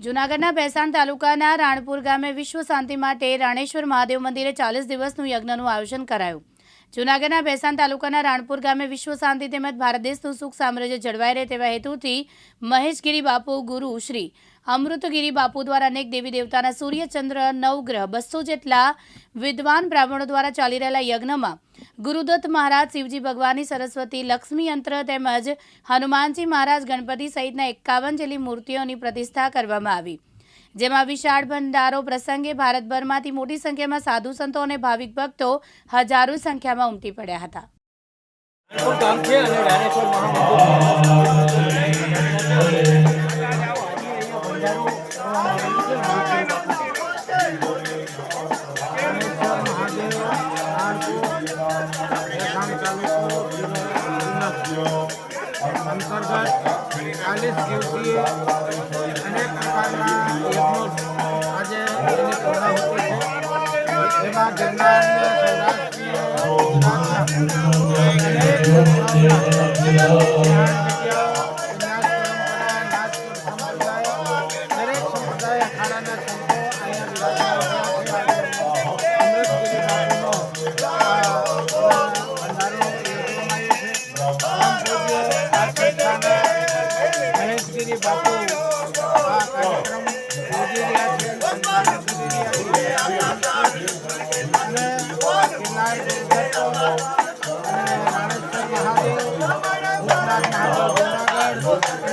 જૂનાગઢના ભેસાણ તાલુકાના રાણપુર ગામે વિશ્વ શાંતિ માટે રાણેશ્વર મહાદેવ મંદિરે ચાલીસ દિવસનું યજ્ઞનું આયોજન કરાયું. જૂનાગઢના ભેસાન તાલુકાના રાણપુર ગામે વિશ્વ શાંતિ તેમજ ભારત દેશનું સુખ સામ્રાજ્ય જળવાઈ રહે તેવા હેતુથી મહેશગીરી બાપુ ગુરુ શ્રી અમૃતગીરી બાપુ દ્વારા અનેક દેવી દેવતાના સૂર્યચંદ્ર નવગ્રહ બસો જેટલા વિદ્વાન બ્રાહ્મણો દ્વારા ચાલી રહેલા યજ્ઞમાં ગુરુદત્ત મહારાજ શિવજી ભગવાનની સરસ્વતી લક્ષ્મી યંત્ર તેમજ હનુમાનજી મહારાજ ગણપતિ સહિતના એકાવન જેટલી મૂર્તિઓની પ્રતિષ્ઠા કરવામાં આવી. જેમાં વિશાળ ભંડારો પ્રસંગે ભારતભરમાંથી મોટી સંખ્યામાં સાધુ સંતો અને ભાવિક ભક્તો હજારો સંખ્યામાં ઉમટી પડ્યા હતા. ગામ છે અને રાણેશ્વર મહામંદિર અંતર્ગત ચાલીસ દિવસીય અનેક પ્રકારના યજ્ઞો આજે એની પૂર્ણાહુતિ છે એમાં ગિરનારને સૌરાષ્ટ્રીય ગુજરાતના અનેક સંસ્થાઓના ધ્યાન જગ્યાઓ, વિન્યાસ પરંપરા, નાથપુર સંપ્રદાય, દરેક સંપ્રદાય અખાડાના મહેશગીરી બાપુ આ કાર્યક્રમ યોજી રહ્યા છે સંચાલન કરી રહ્યા છે અને ગિરનાર દુર્ગતો અને રાણેશ્વર મહાદેવ ભૂતનાથ મહાદેવ જૂનાગઢ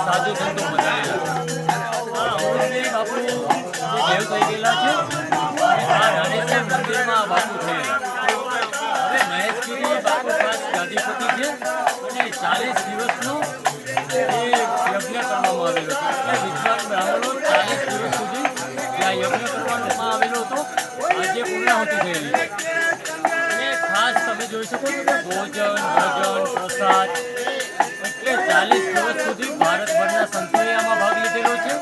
સાધુ સંતો બાપુ દેવ ગયેલા છે રાણેશ્વર મંદિરમાં બાપુ થયેલા હવે મહેશગીરી બાપુ ખાસ ગાદીપતિ છે અને ચાલીસ દિવસનું એ યજ્ઞ આવેલો હતો એટલે દિવસ સુધી આ યજ્ઞ આવેલો હતો આજે પૂર્ણાહુતિ થયેલી છે તમે જોઈ શકો છો કે ભોજન ભોજન, પ્રસાદ એટલે ચાલીસ દિવસ સુધી ભારતભરના સંતોએ ભાગ લીધેલો છે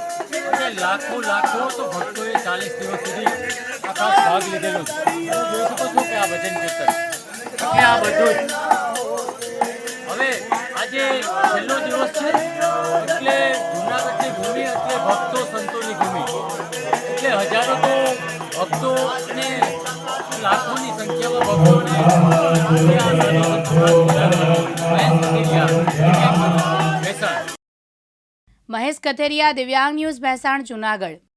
અને લાખો લાખો તો ભક્તોએ ચાલીસ દિવસ સુધી આખા ભાગ લીધેલો છે. તમે જોઈ શકો છો કે આ ભજન કીર્તન કે આ બધું હવે આજે છેલ્લો દિવસ છે એટલે જૂનાગઢની ભૂમિ એટલે ભક્તો સંતોની ભૂમિ. એટલે હજારો તો ભક્તો લાખોની સંખ્યામાં મહેશ કથેરિયા દિવ્યાંગ ન્યૂઝ ભેસાણ જૂનાગઢ